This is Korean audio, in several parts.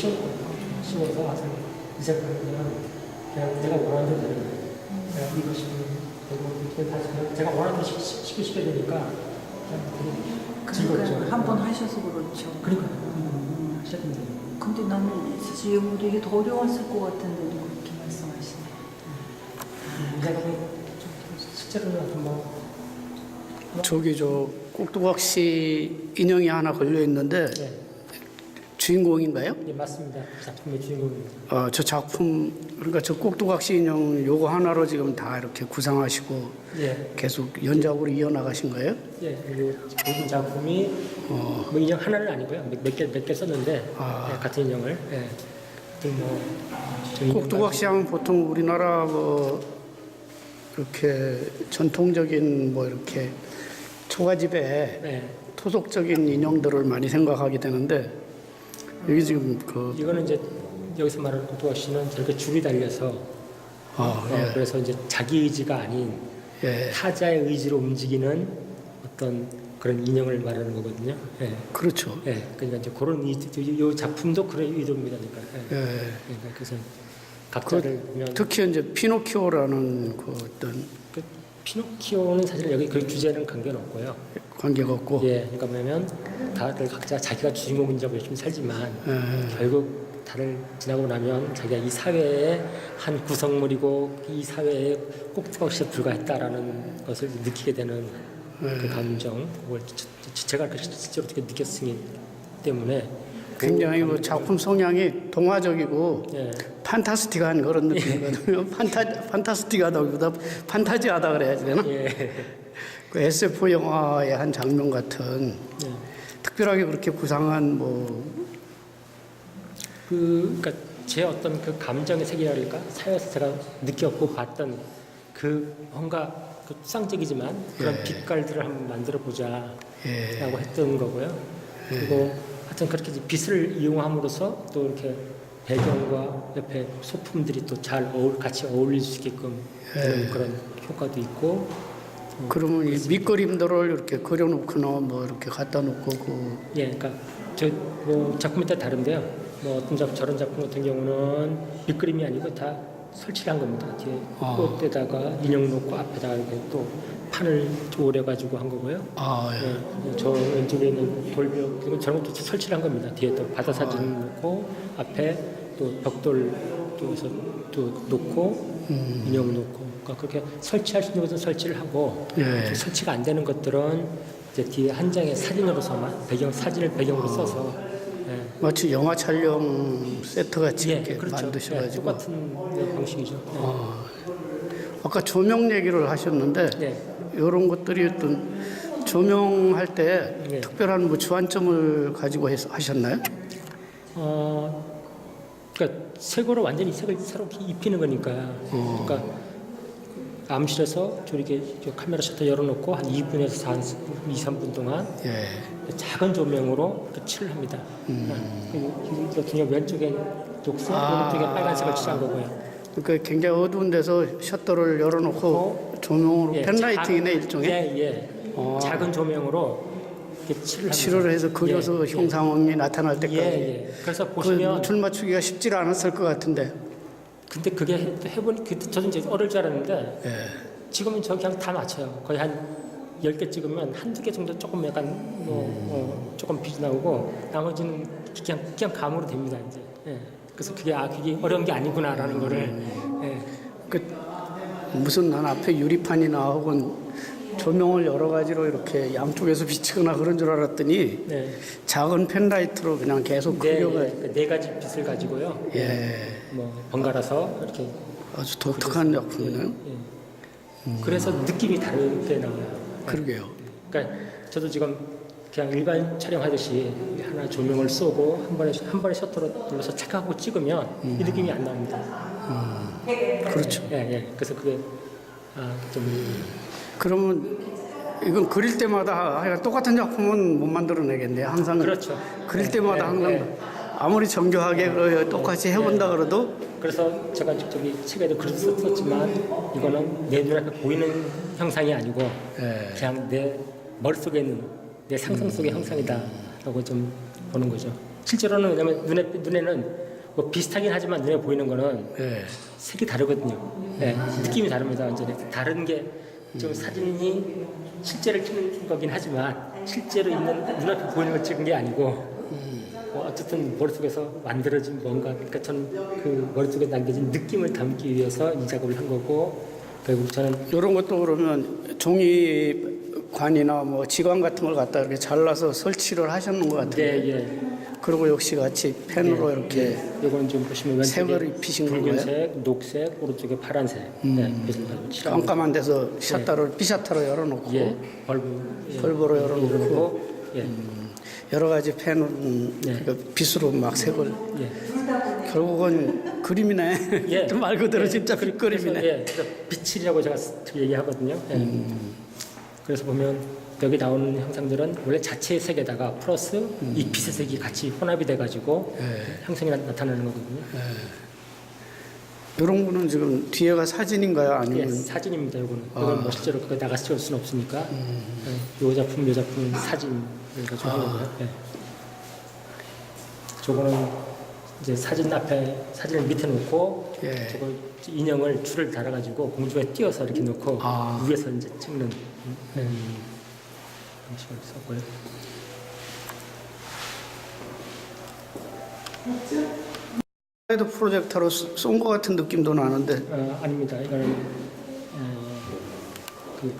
주축을 씌웠거든요. 씌워서 와서 이 색깔을 그냥, 그냥 내가 원하는 대로 내가 이것이 되고 이렇게 다시 그냥 제가 원하는 대로 시- 시- 시키게 되니까 그냥 되게 즐겁죠. 그러니까 한번 하셔서 그렇죠. 그러니까 음, 하셨는데 근데 나는 사실 이거 되게 더 어려웠을 것 같은데 그렇게 말씀하시네. 좀 실제로는 한번 저기 저 꼭두각시 인형이 하나 걸려 있는데 네, 주인공인가요? 예, 맞습니다. 그 작품의 주인공입니다. 어, 저 작품 그러니까 저 꼭두각시 인형 요거 하나로 지금 다 이렇게 구상하시고 예, 계속 연작으로 이어나가신 거예요? 예, 그리고 모든 작품이 어, 뭐 인형 하나는 아니고요. 몇 개 몇 개 썼는데 아. 예, 같은 인형을. 예. 인형 꼭두각시 하면 보통 우리나라 뭐 이렇게 전통적인 뭐 이렇게 초가집에 예. 토속적인 인형들을 많이 생각하게 되는데 여기 지금 그 이거는 이제 여기서 말하는 씨는 저렇게 줄이 달려서 아, 어, 예, 그래서 이제 자기 의지가 아닌 예, 타자의 의지로 움직이는 어떤 그런 인형을 말하는 거거든요. 예. 그렇죠. 예. 그러니까 이제 그런 이, 이, 이 작품도 그런 의도입니다. 그러니까. 예. 예. 그러니까 그래서 각자를 보면 특히 이제 피노키오라는 그 어떤 그 피노키오는 사실 여기 그 주제는 관계는 없고요. 관계가 없고. 예, 그러니까 뭐냐면 다들 각자 자기가 주인공인 줄 알고 열심히 살지만 예, 결국 다들 지나고 나면 자기가 이 사회의 한 구성물이고 이 사회에 꼭두각시에 불과했다라는 것을 느끼게 되는 그 감정, 그걸 그 실제로 어떻게 느꼈으기 때문에 굉장히 뭐 작품 성향이 동화적이고 예, 판타스틱한 그런 느낌이거든요. 판타 판타스틱하다기보다 판타지하다 그래야 되나? 예, 그 SF 영화의 한 장면 같은 예. 특별하게 그렇게 구상한 뭐 그, 그러니까 제 어떤 그 감정의 세계랄까 사회에서 제가 느꼈고 봤던 그 뭔가 그 수상적이지만 그런 예. 빛깔들을 한번 만들어 보자라고 예, 했던 거고요. 그리고 하여튼 그렇게 빛을 이용함으로써 또 이렇게 배경과 옆에 소품들이 또 잘 어울 같이 어울릴 수 있게끔 예. 그런 효과도 있고 그러면 이 밑그림들을 이렇게 그려놓거나 뭐 이렇게 갖다 놓고 그 예, 그러니까 저 뭐 작품에 따라 다른데요. 뭐 어떤 작 저런 작품 같은 경우는 밑그림이 아니고 다 설치를 한 겁니다. 뒤에 아. 꽃에다가 인형 놓고 앞에다가 이렇게 또 판을 오려 가지고 한 거고요. 아, 예. 예, 저 왼쪽에 있는 돌벽 이건 저런 것도 설치를 한 겁니다. 뒤에 또 바다 사진 놓고 앞에 또 벽돌 쪽에서 또 놓고 음. 인형 놓고 그러니까 그렇게 설치할 수 있는 것은 설치를 하고 예. 설치가 안 되는 것들은 이제 뒤에 한 장의 사진으로서만 배경 사진을 배경으로 써서 예. 마치 영화 촬영 세트 같이 예, 이렇게 그렇죠. 예, 만드셔가지고 똑같은 네, 방식이죠. 네. 아, 아까 조명 얘기를 하셨는데 네. 이런 것들이 어떤 조명할 때 네. 특별한 뭐 주안점을 가지고 해서 하셨나요? 어, 그러니까 색으로 완전히 색을 새로 입히는 거니까. 어. 그러니까 암실에서 저렇게 저 카메라 셔터 열어놓고 한 2분에서 4, 2, 3분 동안 예. 작은 조명으로 칠을 합니다. 그리고 이 같은 경우 왼쪽엔 녹색, 음. 아. 오른쪽에 빨간색을 칠한 거고요. 그러니까 굉장히 어두운 데서 셔터를 열어놓고 조명으로 예, 펜라이팅이네 일종의 예, 예. 어. 작은 조명으로 칠을. 칠을 해서 그려서 예, 형상이 나타날 예, 때까지 예. 그래서 그 보시면 줄 맞추기가 쉽지 않았을 것 같은데 근데 그게 해- 해보니 그때 저도 이제 어릴 줄 알았는데 예. 지금은 저 그냥 다 맞춰요. 거의 한 10개 찍으면 한두 개 정도 조금 약간 뭐 어, 조금 빛이 나오고 나머지는 그냥 그냥 감으로 됩니다, 이제. 예. 그래서 그게 아 그게 어려운 게 아니구나라는 거를 예. 그 무슨 난 앞에 유리판이나 혹은 조명을 여러 가지로 이렇게 양쪽에서 비치거나 그런 줄 알았더니 네. 작은 펜라이트로 그냥 계속 네, 그려가 네, 네 가지 빛을 가지고요. 예 뭐 번갈아서 이렇게 아주 독특한 작품이네요. 예. 그래서 느낌이 다르게 나와요. 그러게요. 그러니까 저도 지금 그냥 일반 촬영하듯이 하나 조명을 쏘고 한 번에 한 번에 셔터로 눌러서 착하고 찍으면 이 느낌이 안 나옵니다. 그렇죠. 예, 예. 그래서 그게 아 좀 그러면 이건 그릴 때마다 똑같은 작품은 못 만들어내겠네요. 항상 그렇죠. 그릴 네, 때마다 네, 항상 네. 아무리 정교하게 그 똑같이 해본다 그래도 그래서 제가 저기 책에도 글을 썼지만 이거는 내 눈앞에 보이는 형상이 아니고 예. 그냥 내 머릿속에 있는 내 상상 속의 형상이다라고 좀 보는 거죠. 실제로는 왜냐면 눈에 눈에는 뭐 비슷하긴 하지만 눈에 보이는 거는 예. 색이 다르거든요. 네, 느낌이 다릅니다. 완전히 다른 게 좀 사진이 실제를 찍는 거긴 하지만 실제로 있는 눈앞에 보이는 걸 찍은 게 아니고 뭐 어쨌든 머릿속에서 만들어진 뭔가 그러니까 저는 그 머릿속에 남겨진 느낌을 담기 위해서 이 작업을 한 거고 결국 저는 이런 것도 그러면 종이관이나 뭐 지관 같은 걸 갖다 이렇게 잘라서 설치를 하셨는 것 같은데 네, 예. 그리고 역시 같이 펜으로 이렇게 이거는 좀 보시면 색을 입히신 붉은색, 녹색, 오른쪽에 파란색. 네, 가지고 칠하고 깜깜한 데서 샷다로 삐샷타로 열어놓고 예, 벌브 예, 벌브로 열어놓고. 예, 여러 가지 펜은 네. 그 빗으로 막 색을 예. 결국은 그림이네. 예. 말 그대로 예. 진짜 그래서, 빗그림이네. 예, 그래서 빛이라고 제가 얘기하거든요. 예. 그래서 보면 여기 나오는 형상들은 원래 자체의 색에다가 플러스 이 빛의 색이 같이 혼합이 돼가지고 형상이 나, 나타나는 거거든요. 이런 거는 지금 뒤에가 사진인가요? 예, 아니면 사진입니다. 이거는 이건 뭐 실제로 그거 나가서 찍을 수는 없으니까 예, 요 작품 요 작품 사진을 가지고 한 거고요. 예. 저거는 이제 사진 앞에 사진을 밑에 놓고 예. 저걸 인형을 줄을 달아가지고 공중에 띄어서 이렇게 놓고 아. 위에서 이제 찍는 예. 그런 식으로 썼고요. 슬라이드 프로젝터로 쏜 것 같은 느낌도 나는데 어, 아닙니다. 이거는 어, 그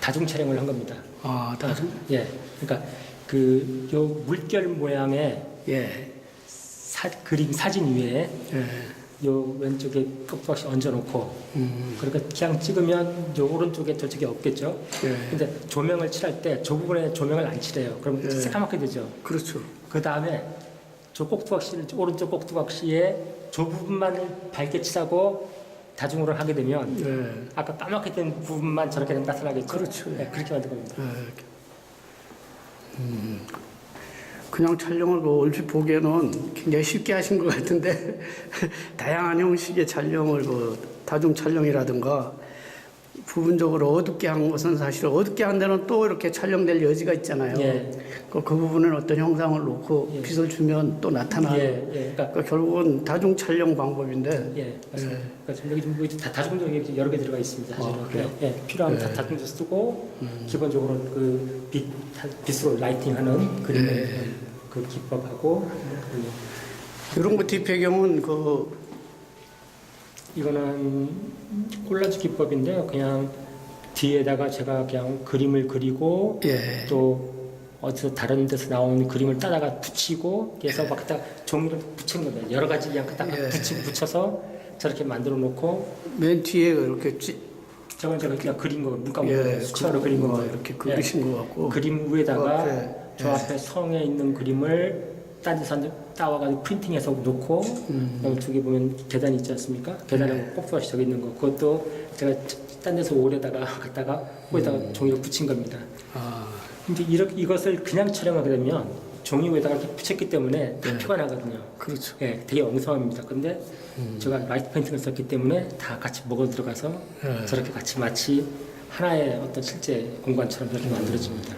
다중 촬영을 한 겁니다. 아 다른 예, 그러니까 그 요 물결 모양의 예. 사, 그림 사진 위에 예. 요 왼쪽에 껍데기 얹어놓고 음. 그러니까 그냥 찍으면 요 오른쪽에 저쪽에 없겠죠. 예. 근데 조명을 칠할 때 저 부분에 조명을 안 칠해요. 그럼 예. 새까맣게 되죠. 그렇죠. 그 다음에 저 꼭두각시를 오른쪽 꼭두각시에 저 부분만 밝게 칠하고 다중으로 하게 되면 예. 아까 까맣게 된 부분만 저렇게 나타나겠죠. 그렇죠. 네, 그렇게 만든 겁니다. 예. 음. 그냥 촬영을 그 얼핏 보기에는 굉장히 쉽게 하신 것 같은데 다양한 형식의 촬영을 그 다중 촬영이라든가 부분적으로 어둡게 한 것은 사실 어둡게 한 데는 또 이렇게 촬영될 여지가 있잖아요. 예. 그, 그 부분은 어떤 형상을 놓고 예. 빛을 주면 또 나타나는. 예, 예, 그러니까 그러니까 결국은 다중 촬영 방법인데. 예, 맞습니다. 그러니까 지금 여기 좀 여기 다 다중도 여기 여러 개 들어가 있습니다. 사실은. 아, 그래요? 예, 예, 필요하면 예. 다 다중도 쓰고 기본적으로 그 빛, 빛으로 라이팅하는 그림의 그 기법하고 그리고 이런 거 뒷배경은 그 이거는 콜라주 기법인데요. 그냥 뒤에다가 제가 그냥 그림을 그리고 예. 또 어디서 다른 데서 나온 그림을 따다가 붙이고 그래서 막 갖다가 종이를 붙이는 겁니다. 여러 가지 그냥 갖다가 예. 붙이고 붙여서 저렇게 만들어 놓고 맨 뒤에 이렇게 찌, 저건 제가 그냥 그린 거 물감으로 예, 수채화로 그린 거거 이렇게 그리신 것 같고. 그림 위에다가 그 앞에, 저 예. 앞에 성에 있는 그림을 딴 데서 따와가지고 프린팅해서 놓고 음. 여기 두 개 보면 계단이 있지 않습니까? 계단에 꼭두각시 저기 있는 거 그것도 제가 딴 데서 올에다가 갖다가 위에다가 음. 종이를 붙인 겁니다. 아, 근데 이렇게 이것을 그냥 촬영하게 되면 종이 위에다가 이렇게 붙였기 때문에 다 네. 표가 나거든요. 그렇죠. 예, 되게 엉성합니다. 근데 음. 제가 라이트 페인팅을 썼기 때문에 다 같이 먹어 들어가서 예. 저렇게 같이 마치 하나의 어떤 실제 공간처럼 이렇게 만들어집니다.